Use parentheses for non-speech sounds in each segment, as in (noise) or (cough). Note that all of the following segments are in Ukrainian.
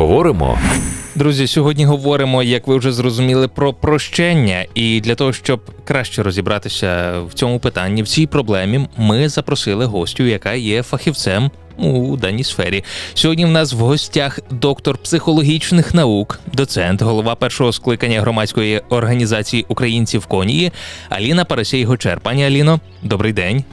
говоримо. Друзі, сьогодні говоримо, як ви вже зрозуміли, про прощення. І для того, щоб краще розібратися в цьому питанні, в цій проблемі, ми запросили гостю, яка є фахівцем у даній сфері. Сьогодні в нас в гостях доктор психологічних наук, доцент, голова першого скликання громадської організації українців Конії Аліна Парасєй-Гочер. Пані Аліно, добрий день.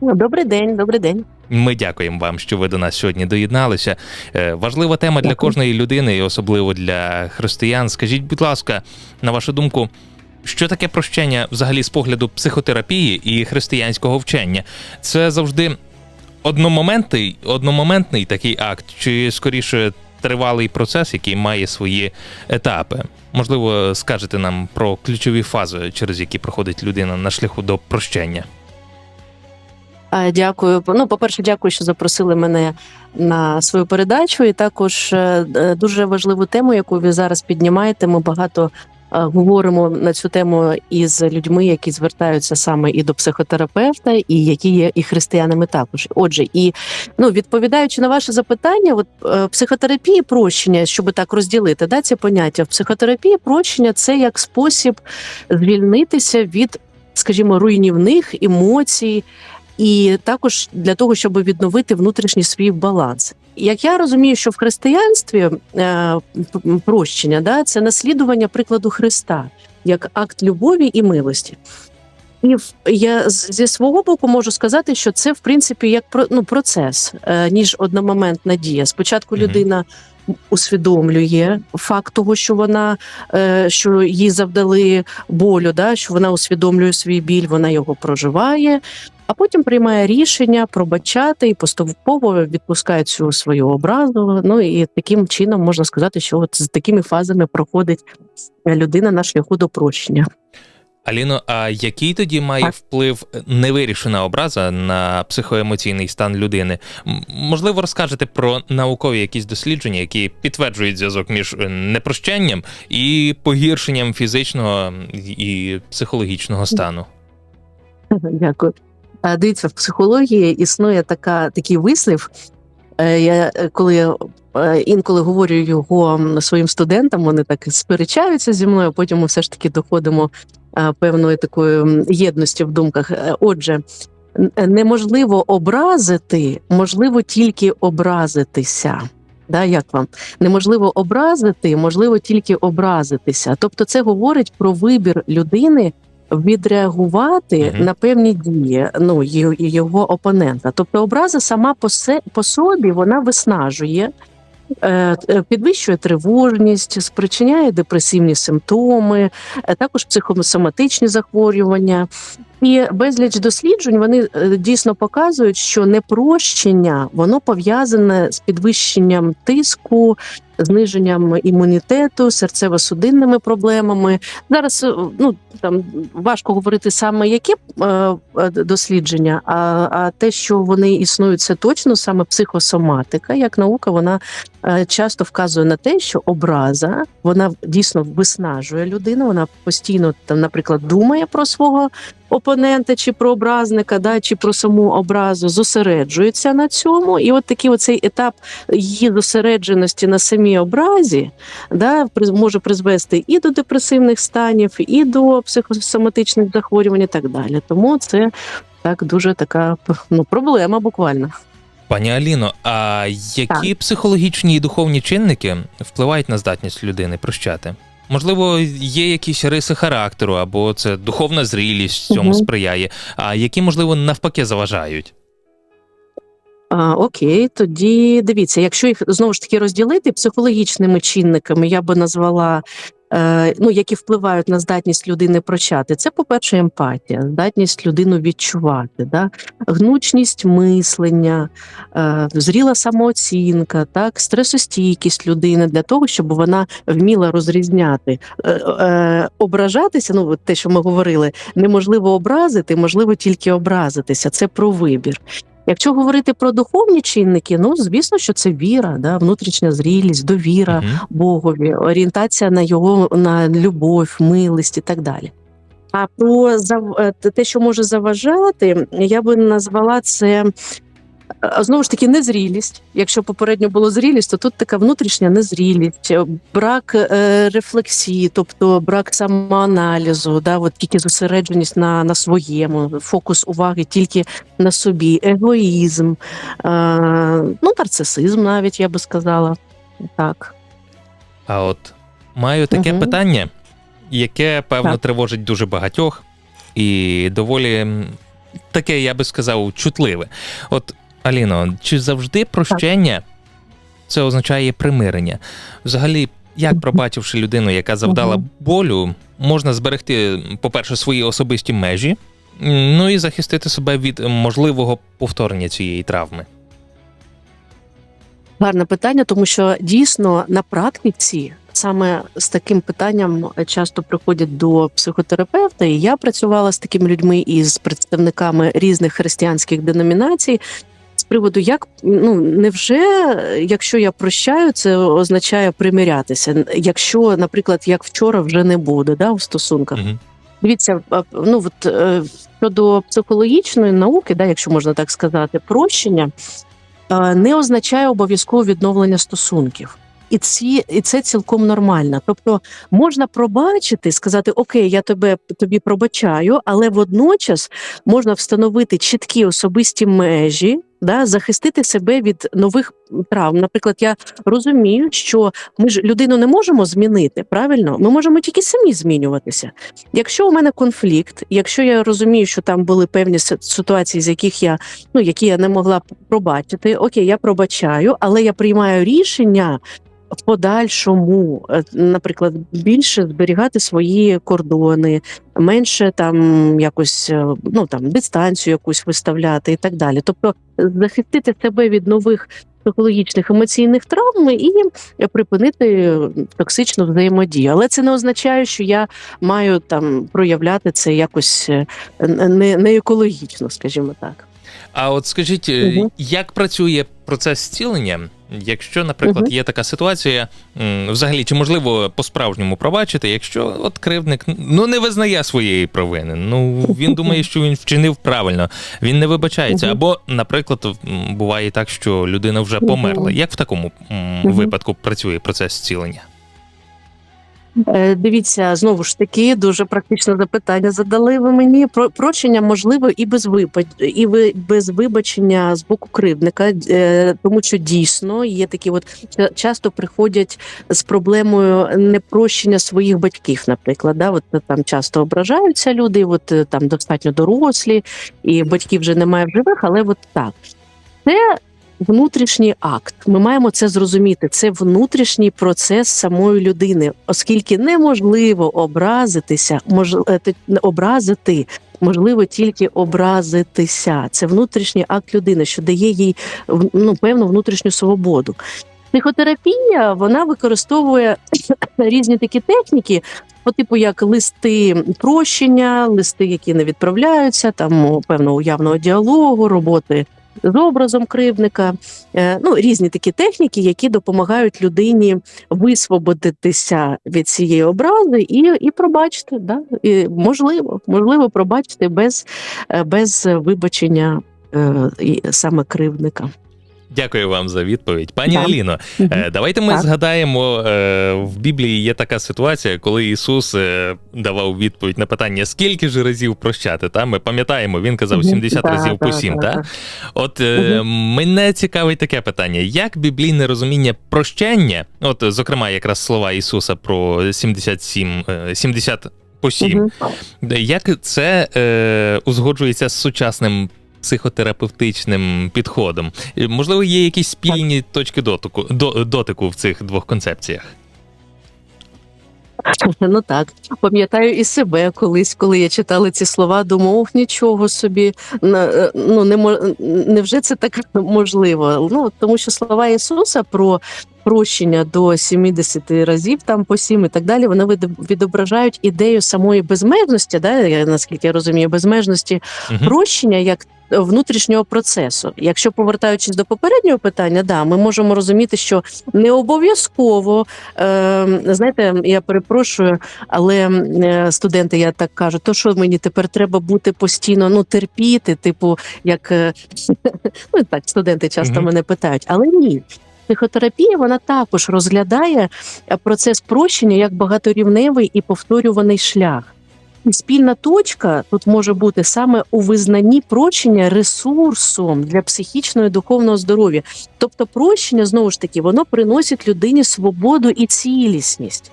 Добрий день, добрий день. Ми дякуємо вам, що ви до нас сьогодні доєдналися. Е, Важлива тема для кожної людини, і особливо для християн. Скажіть, будь ласка, на вашу думку, що таке прощення взагалі з погляду психотерапії і християнського вчення? Це завжди одномоментний, одномоментний такий акт, чи скоріше тривалий процес, який має свої етапи? Можливо, скажете нам про ключові фази, через які проходить людина на шляху до прощення. А, Дякую. Ну, по-перше, дякую, що запросили мене на свою передачу. І також е, е, дуже важливу тему, яку ви зараз піднімаєте. Ми багато е, говоримо на цю тему із людьми, які звертаються саме і до психотерапевта, і які є і християнами також. Отже, і ну відповідаючи на ваше запитання, от е, психотерапії прощення, щоб так розділити, да, ці поняття в психотерапії прощення це як спосіб звільнитися від, скажімо, руйнівних емоцій. І також для того, щоб відновити внутрішній свій баланс. Як я розумію, що в християнстві е, прощення да, це наслідування прикладу Христа як акт любові і милості. І я зі свого боку можу сказати, що це в принципі як ну, процес, е, ніж одномоментна дія. Спочатку людина усвідомлює факт того, що вона е, що їй завдали болю, да, що вона усвідомлює свій біль, вона його проживає, а потім приймає рішення пробачати і поступово відпускає цю свою образу. Ну і таким чином можна сказати, що от з такими фазами проходить людина на шляху до прощення. Аліно, а який тоді має Так. вплив невирішена образа на психоемоційний стан людини? Можливо, розкажете про наукові якісь дослідження, які підтверджують зв'язок між е, непрощенням і погіршенням фізичного і психологічного стану? Дякую. А, Дивіться, в психології існує така, такий вислів. Е, Я е, коли е, інколи говорю його своїм студентам, вони так сперечаються зі мною. Потім ми все ж таки доходимо е, певної такої єдності в думках. Е, Отже, неможливо образити, можливо тільки образитися. Да, як вам неможливо образити, можливо тільки образитися. Тобто, це говорить про вибір людини відреагувати Мгм. на певні дії ну його опонента. Тобто, образа сама по, се, по собі вона виснажує. е, е, Підвищує тривожність, спричиняє депресивні симптоми, е, також психосоматичні захворювання. І безліч досліджень вони дійсно показують, що непрощення воно пов'язане з підвищенням тиску, зниженням імунітету, серцево-судинними проблемами. Зараз е, ну там важко говорити саме які е, е, дослідження, а, а те, що вони існують, це точно саме психосоматика. Як наука, вона часто вказує на те, що образа вона дійсно виснажує людину. Вона постійно там, наприклад, думає про свого опонента чи про образника, да, чи про саму образу, зосереджується на цьому. І от такий оцей етап її зосередженості на самій образі да, може призвести і до депресивних станів, і до психосоматичних захворювань, і так далі. Тому це так дуже така ну, проблема буквально. Пані Аліно, а які психологічні і духовні чинники впливають на здатність людини прощати? Можливо, є якісь риси характеру, або це духовна зрілість цьому угу. сприяє, а які, можливо, навпаки заважають? А, окей, тоді дивіться, якщо їх знову ж таки розділити психологічними чинниками, я би назвала. Е, Ну, які впливають на здатність людини прощати, це, по-перше, емпатія, здатність людину відчувати, да? гнучність мислення, е, зріла самооцінка, так, стресостійкість людини для того, щоб вона вміла розрізняти, е, ображатися. Ну, те, що ми говорили, неможливо образити, можливо тільки образитися. Це про вибір. Якщо говорити про духовні чинники, ну звісно, що це віра, да, внутрішня зрілість, довіра угу. Богові, орієнтація на його на любов, милість і так далі. А про е, те, що може заважати, я би назвала це Знову ж таки, незрілість. Якщо попередньо було зрілість, то тут така внутрішня незрілість, е, брак е, рефлексії, тобто брак самоаналізу, да, от тільки зосередженість на, на своєму, фокус уваги тільки на собі, егоїзм, е, ну, нарцисизм навіть я би сказала. Так. А от маю таке Мгм. питання, яке певно Так. тривожить дуже багатьох, і доволі таке, я би сказав, чутливе. От, Аліно, чи завжди прощення це означає примирення? Взагалі, як пробачивши людину, яка завдала болю, можна зберегти, по-перше, свої особисті межі, ну і захистити себе від можливого повторення цієї травми? Гарне питання, тому що дійсно на практиці саме з таким питанням часто приходять до психотерапевта. І я працювала з такими людьми і з представниками різних християнських деномінацій. Приводу, як ну невже, якщо я прощаю, це означає примирятися. Якщо, наприклад, як вчора вже не буде, да, у стосунках. Мгм. Дивіться, ну от е, щодо психологічної науки, да, якщо можна так сказати, прощення не означає обов'язково відновлення стосунків. І ці, і це цілком нормально. Тобто можна пробачити, сказати Окей, я тебе тобі пробачаю, але водночас можна встановити чіткі особисті межі, да, захистити себе від нових травм. Наприклад, я розумію, що ми ж людину не можемо змінити, правильно? Ми можемо тільки самі змінюватися. Якщо у мене конфлікт, якщо я розумію, що там були певні си- ситуації, з яких я ну які я не могла пробачити, окей, я пробачаю, але я приймаю рішення. В подальшому, е, наприклад, більше зберігати свої кордони, менше там якось е, ну там дистанцію якусь виставляти і так далі. Тобто захистити себе від нових психологічних емоційних травм і припинити токсичну взаємодію. Але це не означає, що я маю там проявляти це якось е, не, не екологічно, скажімо так. А от скажіть, Мгм. як працює процес зцілення, якщо, наприклад, угу. є така ситуація, взагалі, чи можливо по-справжньому пробачити, якщо от кривдник ну не визнає своєї провини, ну він думає, що він вчинив правильно, він не вибачається. Угу. Або, наприклад, буває так, що людина вже померла. Як в такому м, випадку працює процес зцілення? Е, Дивіться, знову ж таки, дуже практичне запитання задали ви мені. Про прощення можливо і без і без вибачення з боку кривдника, е, тому що дійсно є такі, от часто приходять з проблемою непрощення своїх батьків, наприклад. Да? От там часто ображаються люди, от е, там достатньо дорослі, і батьків вже немає в живих, але от так. Це внутрішній акт. Ми маємо це зрозуміти. Це внутрішній процес самої людини, оскільки неможливо образитися, мож, е, образити. Можливо, тільки образитися. Це внутрішній акт людини, що дає їй ну, певну внутрішню свободу. Психотерапія вона використовує (coughs) різні такі техніки, по типу як листи прощення, листи, які не відправляються, там певного уявного діалогу, роботи з образом кривдника. Е, Ну, різні такі техніки, які допомагають людині висвободитися від цієї образи і, і пробачити. Да? І можливо, можливо, пробачити без, е, без вибачення е, саме кривдника. Дякую вам за відповідь, пані Да. Аліно. Е, Давайте ми Так. згадаємо е, в Біблії є така ситуація, коли Ісус е, давав відповідь на питання, скільки ж разів прощати. Та ми пам'ятаємо, він казав 70 Да, разів по да, 7, да, та? да. От е, мене цікавить таке питання: як біблійне розуміння прощення, от зокрема, якраз слова Ісуса про 77, е, 70 по 7, Мгм. як це е, узгоджується з сучасним психотерапевтичним підходом? Можливо, є якісь спільні точки дотику, до, дотику в цих двох концепціях? (laughs) Ну так, пам'ятаю і себе колись, коли я читала ці слова, думав, ох, нічого собі. е, Ну не невже це так (laughs) можливо? Ну тому що слова Ісуса про прощення до 70 разів, там по 7 і так далі, вони від- відображають ідею самої безмежності, да, я, наскільки я розумію, безмежності Мгм. прощення як внутрішнього процесу. Якщо повертаючись до попереднього питання, да, ми можемо розуміти, що не обов'язково е, знаєте, я перепрошую, але е, студенти, я так кажу, то що мені тепер треба бути постійно ну терпіти, типу, як е, (laughs) ну так, студенти часто мене питають, але ні. Психотерапія вона також розглядає е, процес прощення як багаторівневий і повторюваний шлях. І спільна точка тут може бути саме у визнанні прощення ресурсом для психічного і духовного здоров'я. Тобто, прощення знову ж таки воно приносить людині свободу і цілісність.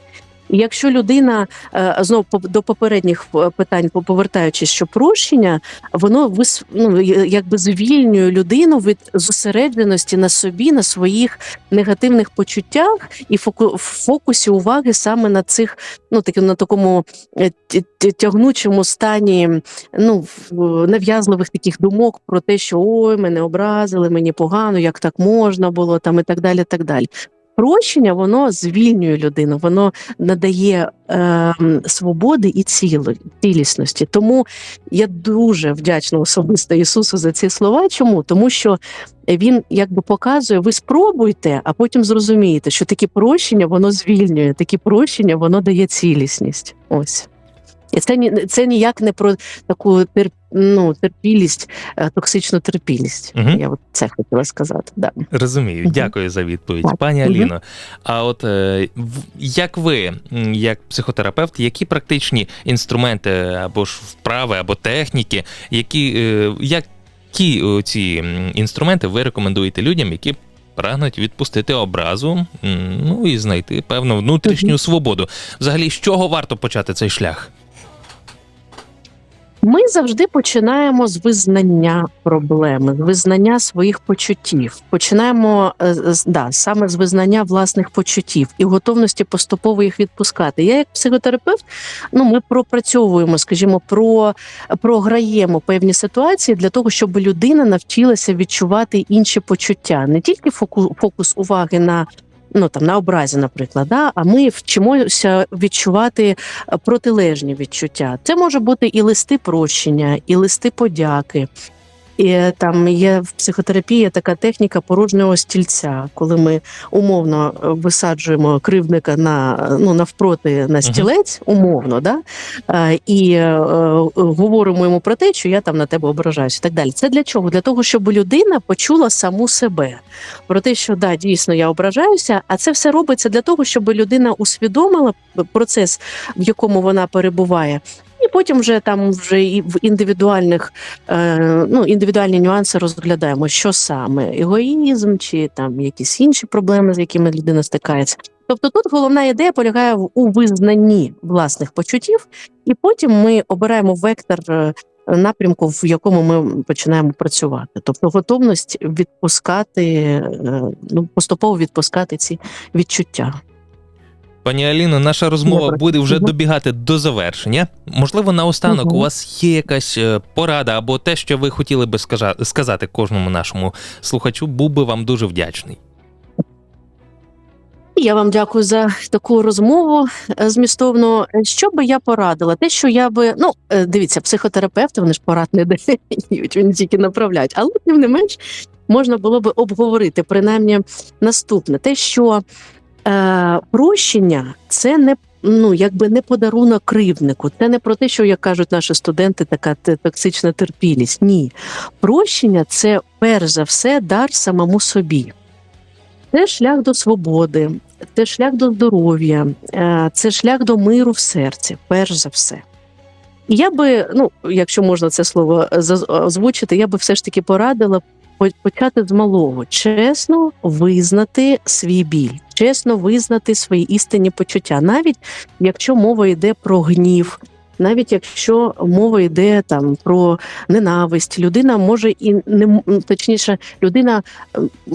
Якщо людина е, знову по- до попередніх е, питань, по- повертаючись, що прощення, воно вис, ну, якби звільнює людину від зосередженості на собі, на своїх негативних почуттях і фоку, фокусі уваги саме на цих, ну таким на такому е, тягнучому стані ну, в- нав'язливих таких думок про те, що ой, мене образили, мені погано, як так можна було, там і так далі. так далі. Прощення воно звільнює людину, воно надає е, свободи і ціло- цілісності. Тому я дуже вдячна особисто Ісусу за ці слова. Чому? Тому що він якби показує, ви спробуйте, а потім зрозумієте, що таке прощення воно звільнює, таке прощення воно дає цілісність. Ось. І це це ніяк не про таку тер, ну, терпілість, е, токсичну терпілість. Мгм. Я от це хотіла сказати. Да. Розумію, Мгм. дякую за відповідь, Так. пані. Аліно. А от е, як ви, як психотерапевт, які практичні інструменти або ж вправи, або техніки, які е, які ці інструменти ви рекомендуєте людям, які прагнуть відпустити образу, ну і знайти певну внутрішню свободу? Взагалі, з чого варто почати цей шлях? Ми завжди починаємо з визнання проблеми, з визнання своїх почуттів. Починаємо е, да, саме з визнання власних почуттів і готовності поступово їх відпускати. Я, як психотерапевт, ну ми пропрацьовуємо, скажімо, про програємо певні ситуації для того, щоб людина навчилася відчувати інші почуття, не тільки фоку- фокус уваги на. Ну там на образі, наприклад, да? а ми вчимося відчувати е, протилежні відчуття. Це може бути і листи прощення, і листи подяки. І там є в психотерапії така техніка порожнього стільця, коли ми умовно е, висаджуємо кривдника на ну навпроти на стілець, умовно, да? Е, і е, говоримо йому про те, що я там на тебе ображаюся. і Так далі. Це для чого? Для того, щоб людина почула саму себе про те, що да, дійсно я ображаюся, а це все робиться для того, щоб людина усвідомила процес, в якому вона перебуває. І потім вже там вже і в індивідуальних е, ну, індивідуальні нюанси розглядаємо, що саме егоїзм чи там якісь інші проблеми, з якими людина стикається. Тобто тут головна ідея полягає в- у визнанні власних почуттів, і потім ми обираємо вектор е, напрямку, в якому ми починаємо працювати. Тобто готовність відпускати, е, ну поступово відпускати ці відчуття. Пані Аліно, наша розмова Добре. буде вже добігати до завершення. Можливо, наостанок у вас є якась е, порада або те, що ви хотіли би сказати кожному нашому слухачу, був би вам дуже вдячний. Я вам дякую за таку розмову е, змістовну. Що би я порадила? Те, що я би ну е, дивіться, психотерапевти вони ж порад не (laughs) дають, вони тільки направляють. Але тим не менш можна було би обговорити принаймні наступне: те, що е, прощення це не. Ну, якби не подарунок кривднику, це не про те, що як кажуть наші студенти, така токсична терпілість. Ні, прощення це перш за все дар самому собі. Це шлях до свободи, це шлях до здоров'я, е, це шлях до миру в серці, перш за все. Я би, ну, якщо можна це слово озвучити, я би все ж таки порадила почати з малого, чесно визнати свій біль, чесно визнати свої істинні почуття, навіть якщо мова йде про гнів. Навіть якщо мова йде там про ненависть, людина може і не точніше, людина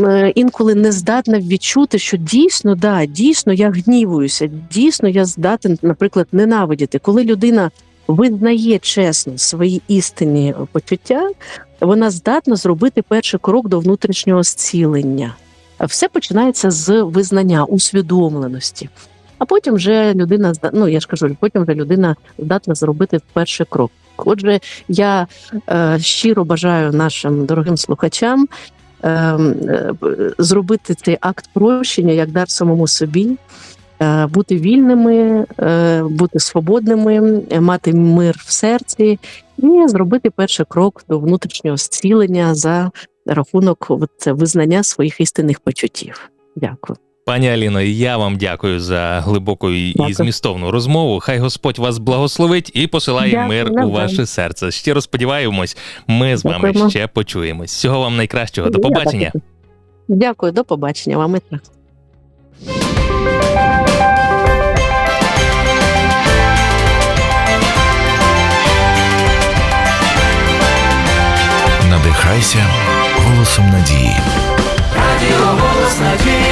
е, інколи не здатна відчути, що дійсно, да, дійсно я гнівуюся, дійсно я здатен, наприклад, ненавидіти. Коли людина визнає чесно свої істинні почуття, вона здатна зробити перший крок до внутрішнього зцілення. Все починається з визнання, усвідомленості. А потім вже людина ну я ж кажу, потім вже людина здатна зробити перший крок. Отже, я е, щиро бажаю нашим дорогим слухачам е, е, зробити цей акт прощення як дар самому собі, е, бути вільними, е, бути свободними, е, мати мир в серці і зробити перший крок до внутрішнього зцілення за рахунок от, це, визнання своїх істинних почуттів. Дякую. Пані Аліно, я вам дякую за глибоку і і Дякую. змістовну розмову. Хай Господь вас благословить і посилає Дякую, мир у ваше серце. Щиро сподіваємось, ми з вами Дякуємо. ще почуємось. Всього вам найкращого. До побачення. Дякую, до побачення. Вам і так. Надихайся голосом надії. Радіо голос надії.